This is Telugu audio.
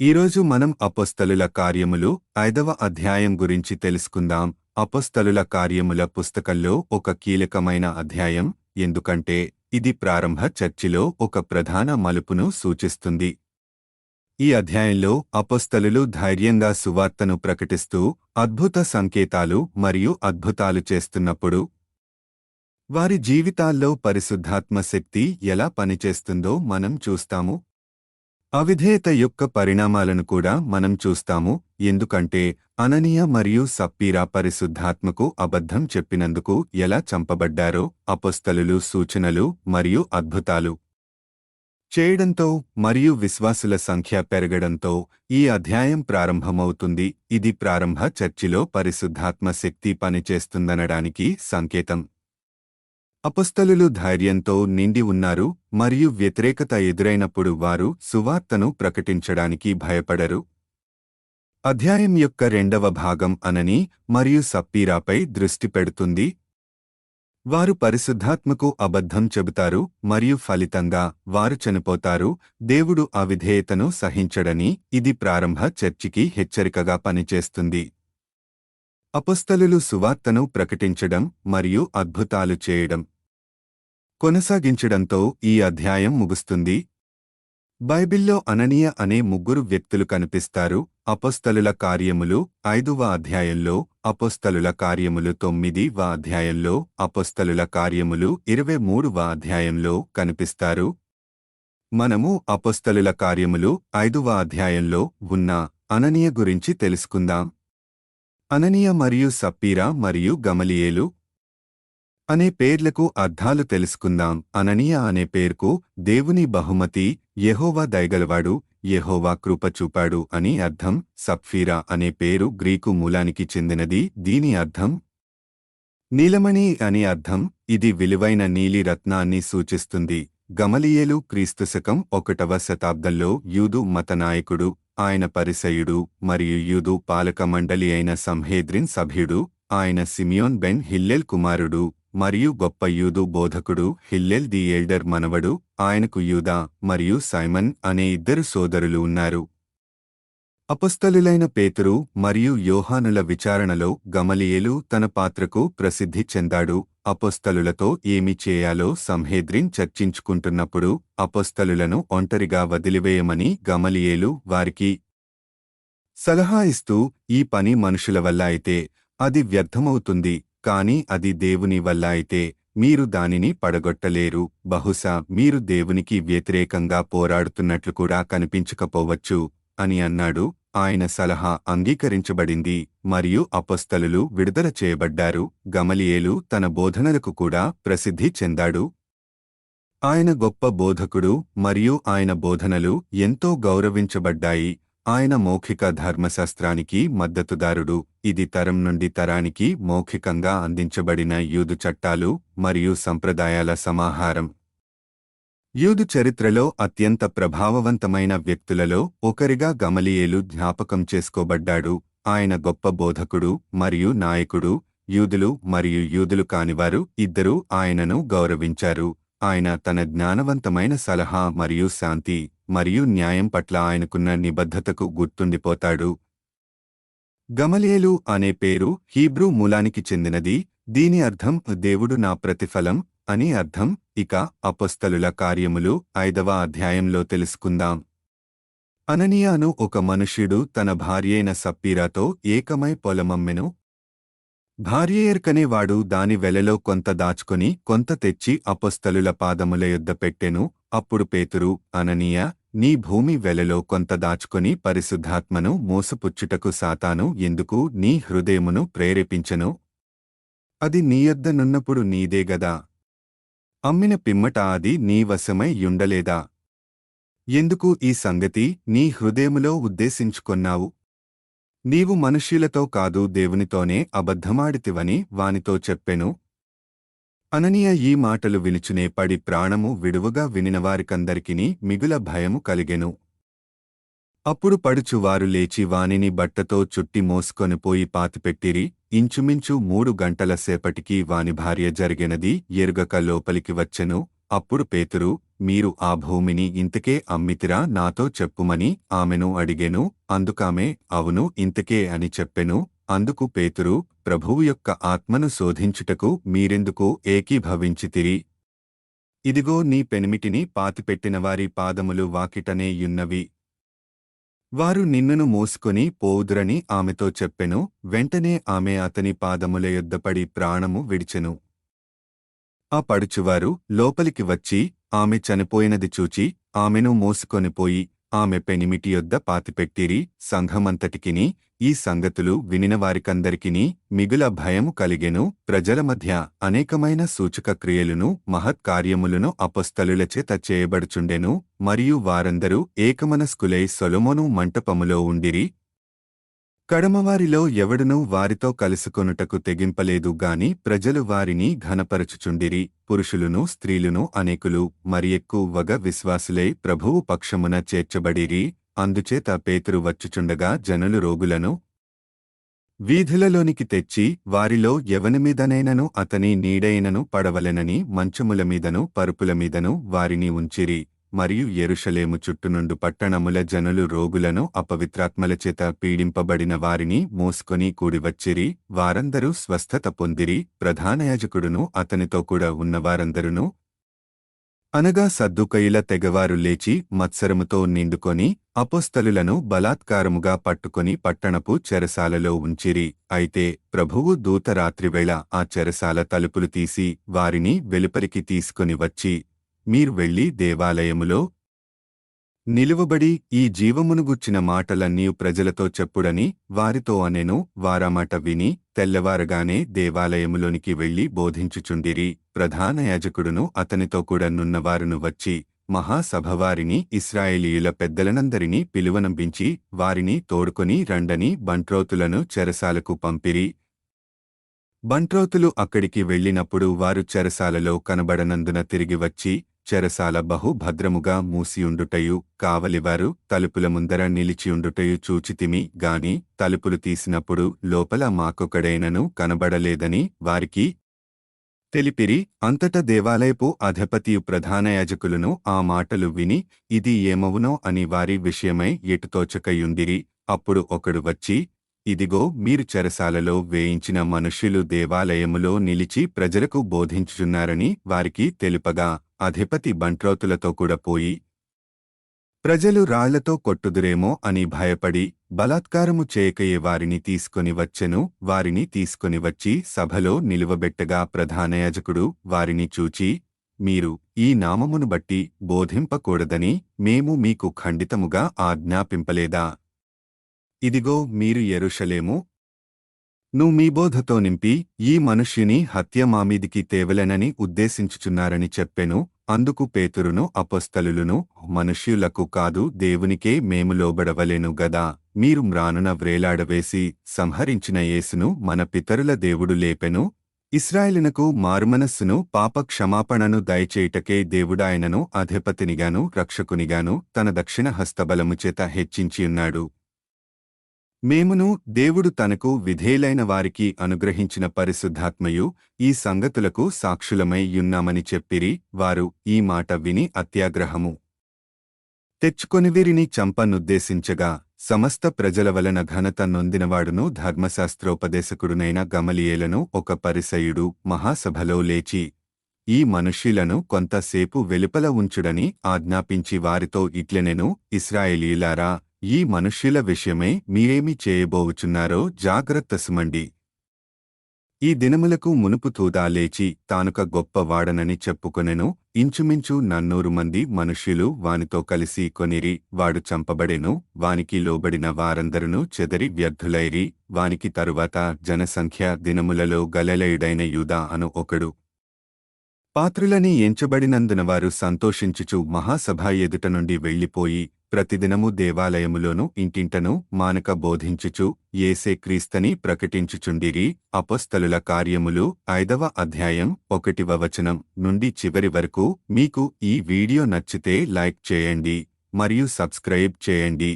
ఈరోజు మనం అపస్తలుల కార్యములు ఐదవ అధ్యాయం గురించి తెలుసుకుందాం. అపస్తలుల కార్యముల పుస్తకంలో ఒక కీలకమైన అధ్యాయం ఎందుకంటే ఇది ప్రారంభ చర్చిలో ఒక ప్రధాన మలుపును సూచిస్తుంది. ఈ అధ్యాయంలో అపస్తలులు ధైర్యంగా సువార్తను ప్రకటిస్తూ అద్భుత సంకేతాలు మరియు అద్భుతాలు చేస్తున్నప్పుడు వారి జీవితాల్లో పరిశుద్ధాత్మ శక్తి ఎలా పనిచేస్తుందో మనం చూస్తాము. అవిధేయత యొక్క పరిణామాలను కూడా మనం చూస్తాము ఎందుకంటే అననీయ మరియు సప్పీరా పరిశుద్ధాత్మకు అబద్ధం చెప్పినందుకు ఎలా చంపబడ్డారో అపొస్తలులు సూచనలు మరియు అద్భుతాలు. చేయడంతో మరియు విశ్వాసుల సంఖ్య పెరగడంతో ఈ అధ్యాయం ప్రారంభమవుతుంది. ఇది ప్రారంభ చర్చిలో పరిశుద్ధాత్మ శక్తి పనిచేస్తుందనడానికి సంకేతం. అపస్తలులు ధైర్యంతో నిండి ఉన్నారు మరియు వ్యతిరేకత ఎదురైనప్పుడు వారు సువార్తను ప్రకటించడానికి భయపడరు. అధ్యాయం యొక్క రెండవ భాగం అనని మరియు సప్పీరాపై దృష్టి పెడుతుంది. వారు పరిశుద్ధాత్మకు అబద్ధం చెబుతారు మరియు ఫలితంగా వారు చనిపోతారు. దేవుడు అవిధేయతను సహించడని ఇది ప్రారంభ చర్చికి హెచ్చరికగా పనిచేస్తుంది. అపస్తలులు సువార్తను ప్రకటించడం మరియు అద్భుతాలు చేయడం. కొనసాగించడంతో ఈ అధ్యాయం ముగుస్తుంది. బైబిల్లో అననీయ అనే ముగ్గురు వ్యక్తులు కనిపిస్తారు. అపొస్తలుల కార్యములు ఐదువ అధ్యాయంలో అపొస్తలుల కార్యములు తొమ్మిదివ అధ్యాయంలో అపొస్తలుల కార్యములు ఇరవై మూడువ అధ్యాయంలో కనిపిస్తారు. మనము అపొస్తలుల కార్యములు ఐదువ అధ్యాయంలో ఉన్న అననీయ గురించి తెలుసుకుందాం. అననీయ మరియు సప్పీరా మరియు గమలియేలు అనే పేర్లకు అర్థాలు తెలుసుకుందాం. అననీయ అనే పేరుకు దేవుని బహుమతి యహోవా దయగలవాడు యహోవా కృప చూపాడు అని అర్థం. సప్ఫీరా అనే పేరు గ్రీకు మూలానికి చెందినది. దీని అర్థం నీలమణి అని అర్థం. ఇది విలువైన నీలి రత్నాన్ని సూచిస్తుంది. గమలియేలు క్రీస్తుశకం ఒకటవ శతాబ్దంలో యూదు మతనాయకుడు ఆయన పరిసయుడు మరియు యూదు పాలక మండలి అయిన సంహేద్రిన్ సభ్యుడు ఆయన సిమియోన్ బెన్ హిల్లెల్ కుమారుడు మరియు గొప్ప యూదు బోధకుడు హిల్లెల్ ది ఎల్డర్ మనవడు ఆయనకు యూదా మరియు సైమన్ అనే ఇద్దరు సోదరులు ఉన్నారు. అపస్తలులైన పేతురు మరియు యోహానుల విచారణలో గమలియేలు తన పాత్రకు ప్రసిద్ధి చెందాడు. అపొస్తలులతో ఏమి చేయాలో సంహేద్రిన్ చర్చించుకుంటున్నప్పుడు అపొస్తలులను ఒంటరిగా వదిలివేయమని గమలియేలు వారికి సలహా ఇస్తూ ఈ పని మనుషుల వల్ల అయితే అది వ్యర్థమవుతుంది కాని అది దేవుని వల్ల అయితే మీరు దానిని పడగొట్టలేరు. బహుశా మీరు దేవునికి వ్యతిరేకంగా పోరాడుతున్నట్లు కూడా కనిపించకపోవచ్చు అని అన్నాడు ఆయన సలహా అంగీకరించబడింది మరియు అపస్థలులు విడుదల చేయబడ్డారు. గమలియేలు తన బోధనలకు కూడా ప్రసిద్ధి చెందాడు. ఆయన గొప్ప బోధకుడు మరియు ఆయన బోధనలు ఎంతో గౌరవించబడ్డాయి. ఆయన మౌఖిక ధర్మశాస్త్రానికి మద్దతుదారుడు. ఇది తరం నుండి తరానికి మౌఖికంగా అందించబడిన యూదు చట్టాలు మరియు సంప్రదాయాల సమాహారం. యూదు చరిత్రలో అత్యంత ప్రభావవంతమైన వ్యక్తులలో ఒకరిగా గమలియేలు జ్ఞాపకం చేసుకోబడ్డాడు. ఆయన గొప్ప బోధకుడు మరియు నాయకుడు యూదులు మరియు యూదులు కానివారు ఇద్దరూ ఆయనను గౌరవించారు. ఆయన తన జ్ఞానవంతమైన సలహా మరియు శాంతి మరియు న్యాయం పట్ల ఆయనకున్న నిబద్ధతకు గుర్తుండిపోతాడు. గమలియేలు అనే పేరు హీబ్రూ మూలానికి చెందినది. దీని అర్థం దేవుడు నా ప్రతిఫలం అని అర్థం. ఇక అపస్తలుల కార్యములు ఐదవ అధ్యాయంలో తెలుసుకుందాం. అననీయాను ఒక మనుష్యుడు తన భార్యైన సప్పీరాతో ఏకమై పొలమమ్మెను. భార్యేర్కనేవాడు దాని వెలలో కొంత దాచుకొని కొంత తెచ్చి అపస్తలుల పాదముల యొద్ద పెట్టెను. అప్పుడు పేతురు అననీయ నీ భూమి వెలలో కొంత దాచుకొని పరిశుద్ధాత్మను మోసపుచ్చుటకు సాతాను ఎందుకు నీ హృదయమును ప్రేరేపించను? అది నీయొద్దనున్నప్పుడు నీదే గదా. అమ్మిన పిమ్మట అది నీ వశమై యుండలేదా? ఎందుకు ఈ సంగతి నీ హృదయములో ఉద్దేశించుకొన్నావు? నీవు మనుష్యులతో కాదు దేవునితోనే అబద్ధమాడితివని వానితో చెప్పెను. అననీయ ఈ మాటలు వినుచునే పడి ప్రాణము విడువగా వినినవారికందరికిని మిగుల భయము కలిగెను. అప్పుడు పడుచువారు లేచి వానిని బట్టతో చుట్టి మోసుకొనిపోయి పాతిపెట్టిరి. ఇంచుమించు మూడు గంటల సేపటికి వాని భార్య జరిగినది ఎరుగక లోపలికి వచ్చెను. అప్పుడు పేతురు మీరు ఆ భూమిని ఇంతకే అమ్మితిరా నాతో చెప్పుమని ఆమెను అడిగెను. అందుకామె అవును ఇంతకే అని చెప్పెను. అందుకు పేతురు ప్రభువు యొక్క ఆత్మను శోధించుటకు మీరెందుకు ఏకీభవించితిరి? ఇదిగో నీ పెనిమిటిని పాతిపెట్టిన వారి పాదములు వాకిటనే యున్నవి. వారు నిన్నును మోసుకొని పోవుదురని ఆమెతో చెప్పెను వెంటనే ఆమె అతని పాదముల యొద్దపడి ప్రాణము విడిచెను. ఆ పడుచువారు లోపలికి వచ్చి ఆమె చనిపోయినది చూచి ఆమెను మోసుకొనిపోయి ఆమె పెనిమిటి యొద్ద పాతిపెట్టిరి సంఘమంతటికిని ఈ సంగతులు వినిన వారికందరికిని మిగుల భయము కలిగెను ప్రజల మధ్య అనేకమైన సూచక క్రియలును మహత్కార్యములను అపస్థలులచేత చేయబడుచుండెను మరియు వారందరూ ఏకమనస్కులై సొలొమోను మంటపములో ఉండిరి కడమవారిలో ఎవడనూ వారితో కలుసుకొనుటకు తెగింపలేదు గాని ప్రజలు వారిని ఘనపరచుచుండిరి పురుషులును స్త్రీలును అనేకులు మరి ఎక్కువగా విశ్వాసులై ప్రభువు పక్షమున చేర్చబడిరి అందుచేత పేతురు వచ్చుచుండగా జనులు రోగులను వీధులలోనికి తెచ్చి వారిలో ఎవనిమీదనైనను అతని నీడైనను పడవలెనని మంచముల మీదను పరుపుల మీదను వారిని ఉంచిరి. మరియు ఎరుషలేము చుట్టునుండు పట్టణముల జనులు రోగులను అపవిత్రాత్మలచేత పీడింపబడిన వారిని మోసుకొని కూడివచ్చిరి వారందరూ స్వస్థత పొందిరి ప్రధానయాజకుడును అతనితో కూడా ఉన్నవారందరును అనగా సద్దుకయుల తెగవారు లేచి మత్సరముతో నిండుకొని అపోస్తలులను బలాత్కారముగా పట్టుకొని పట్టణపు చెరసాలలో ఉంచిరి. అయితే ప్రభువు దూత రాత్రివేళ ఆ చెరసాల తలుపులు తీసి వారిని వెలుపరికి తీసుకొని వచ్చి మీరు వెళ్ళి దేవాలయములో నిలువబడి ఈ జీవమును గుచ్చిన మాటలన్నీ ప్రజలతో చెప్పుడని వారితో అనెను వారామాట విని తెల్లవారగానే దేవాలయములోనికి వెళ్ళి బోధించుచుండిరి. ప్రధాన యాజకుడును అతనితో కూడా నున్నవారును వచ్చి మహాసభవారిని ఇస్రాయేలీయుల పెద్దలనందరినీ పిలువనంపించి వారిని తోడుకొని రండని బంట్రోతులను చెరసాలకు పంపిరి. బంట్రోతులు అక్కడికి వెళ్ళినప్పుడు వారు చెరసాలలో కనబడనందున తిరిగి వచ్చి చెరసాల బహు భద్రముగా మూసియుండుటయు కావలివారు తలుపుల ముందర నిలిచియుండుటయు చూచితిమి గాని తలుపులు తీసినప్పుడు లోపల మాకొకడైనను కనబడలేదని వారికి తెలిపిరి. అంతట దేవాలయపు అధిపతియు ప్రధాన యాజకులను ఆ మాటలు విని ఇది ఏమవునో అని వారి విషయమై ఎటుతోచకయుందిరి అప్పుడు ఒకడు వచ్చి ఇదిగో మీరు చెరసాలలో వేయించిన మనుష్యులు దేవాలయములో నిలిచి ప్రజలకు బోధించుచున్నారని వారికి తెలుపగా అధిపతి బంట్రోతులతో కూడా పోయి ప్రజలు రాళ్ళతో కొట్టుదురేమో అని భయపడి బలాత్కారము చేయకయే వారిని తీసుకొని వచ్చెను వారిని తీసుకొని వచ్చి సభలో నిలువబెట్టగా ప్రధానయాజకుడు వారిని చూచి మీరు ఈ నామమును బట్టి బోధింపకూడదని మేము మీకు ఖండితముగా ఆజ్ఞాపింపలేదా? ఇదిగో మీరు ఎరుషలేము నువ్వు మీ బోధతో నింపి ఈ మనుష్యుని హత్య మామీదికి తేవలెనని ఉద్దేశించుచున్నారని చెప్పెను. అందుకు పేతురును అపొస్తలులను మనుష్యులకు కాదు దేవునికే మేము లోబడవలేను గదా. మీరు మ్రానున వ్రేలాడవేసి సంహరించిన యేసును మన పితరుల దేవుడు లేపెను. ఇస్రాయేలునకు మారుమనస్సును పాప క్షమాపణను దయచేయుటకే దేవుడాయనను అధిపతినిగాను రక్షకునిగాను తన దక్షిణ హస్తబలము చేత హెచ్చించియున్నాడు. మేమును దేవుడు తనకు విధేలైన వారికి అనుగ్రహించిన పరిశుద్ధాత్మయు ఈ సంగతులకు సాక్షులమై యున్నామని చెప్పిరి వారు ఈ మాట విని అత్యాగ్రహము. తెచ్చుకొనివీరిని చంపనుద్దేశించగా సమస్త ప్రజల వలన ఘనత నొందినవాడును ధర్మశాస్త్రోపదేశకుడునైన గమలియేలను ఒక పరిసయుడు మహాసభలో లేచి ఈ మనుష్యులను కొంతసేపు వెలుపల ఉంచుడని ఆజ్ఞాపించి వారితో ఇట్లనెను ఇస్రాయేలీలారా ఈ మనుష్యుల విషయమే మీరేమి చేయబోవుచున్నారో జాగ్రత్త సుమండి. ఈ దినములకు మునుపు తూదా లేచి తానుక గొప్ప వాడనని చెప్పుకొనెను ఇంచుమించు నన్నూరు మంది మనుష్యులు వానితో కలిసి కొనిరి వాడు చంపబడెను వానికి లోబడిన వారందరును చెదరి వ్యర్థులైరి వానికి తరువాత జనసంఖ్య దినములలో గలలయుడైన యూదా అను ఒకడు. పాత్రులని ఎంచబడినందున వారు సంతోషించుచు మహాసభ ఎదుట నుండి వెళ్ళిపోయి ప్రతిదినము దేవాలయములోను ఇంటింటను మానక బోధించుచు ఏసే క్రీస్తని ప్రకటించుచుండిరి. అపస్థలుల కార్యములు ఐదవ అధ్యాయం ఒకటివ వచనం నుండి చివరి వరకు మీకు ఈ వీడియో నచ్చితే లైక్ చేయండి మరియు సబ్స్క్రైబ్ చేయండి.